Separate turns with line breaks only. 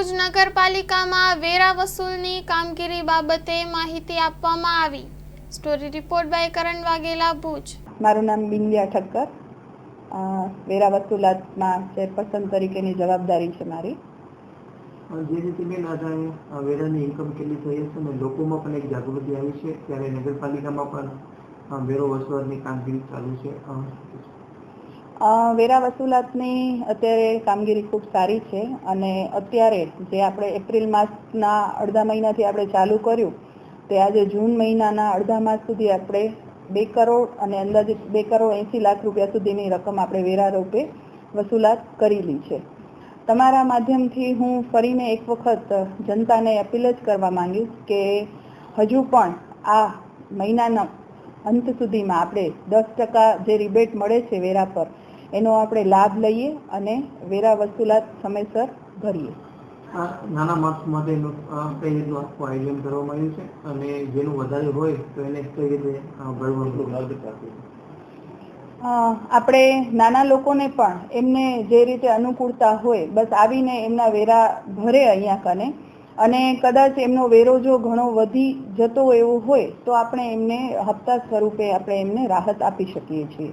ભુજ નગરપાલિકામાં વેરા વસૂલની કામગીરી બાબતે માહિતી આપવામાં આવી. Story report by Karan Vaghela Bhuj.
મારું નામ બિંદિયા ઠક્કર. વેરા વસૂલાતમાં ચેરપર્સન તરીકેની જવાબદારી છે મારી.
જે રીતે બેન આજે વેરાની ઇન્કમ કેટલી થઈ છે અને લોકોમાં પણ એક જાગૃતિ આવી છે. ત્યારે નગરપાલિકામાં પણ વેરો વસૂલાતની કામગીરી ચાલુ છે.
વેરા વસૂલાતની અત્યારે કામગીરી ખૂબ સારી છે અને અત્યારે જે આપણે એપ્રિલ માસના અડધા મહિનાથી આપણે ચાલુ કર્યું, તે આજે જૂન મહિનાના અડધા માસ સુધી આપણે બે કરોડ અને અંદાજિત બે કરોડ એંસી લાખ રૂપિયા સુધીની રકમ આપણે વેરા રૂપે વસૂલાત કરેલી છે. તમારા માધ્યમથી હું ફરીને એક વખત જનતાને અપીલ જ કરવા માંગીશ કે હજુ પણ આ મહિનાના અંત સુધીમાં આપણે દસ ટકા જે રિબેટ મળે છે વેરા પર એનો આપણે લાભ લઈએ અને વેરા વસૂલાત સમયસર ભરીએ.
આ નાના માણસ માટે અ, કઈ રીતનું આખું આયોજન કરવામાં આવ્યું છે? અને જેનું વધારે હોય તો એને કઈ રીતે ભરવાનું?
આપણે નાના લોકોને પણ એમને જે રીતે અનુકૂળતા હોય બસ આવીને એમના વેરા ભરે અહીંયા કને. અને કદાચ એમનો વેરો જો ઘણો વધી જતો એવો હોય તો આપણે એમને હપ્તા સ્વરૂપે આપણે એમને રાહત આપી શકીએ છીએ.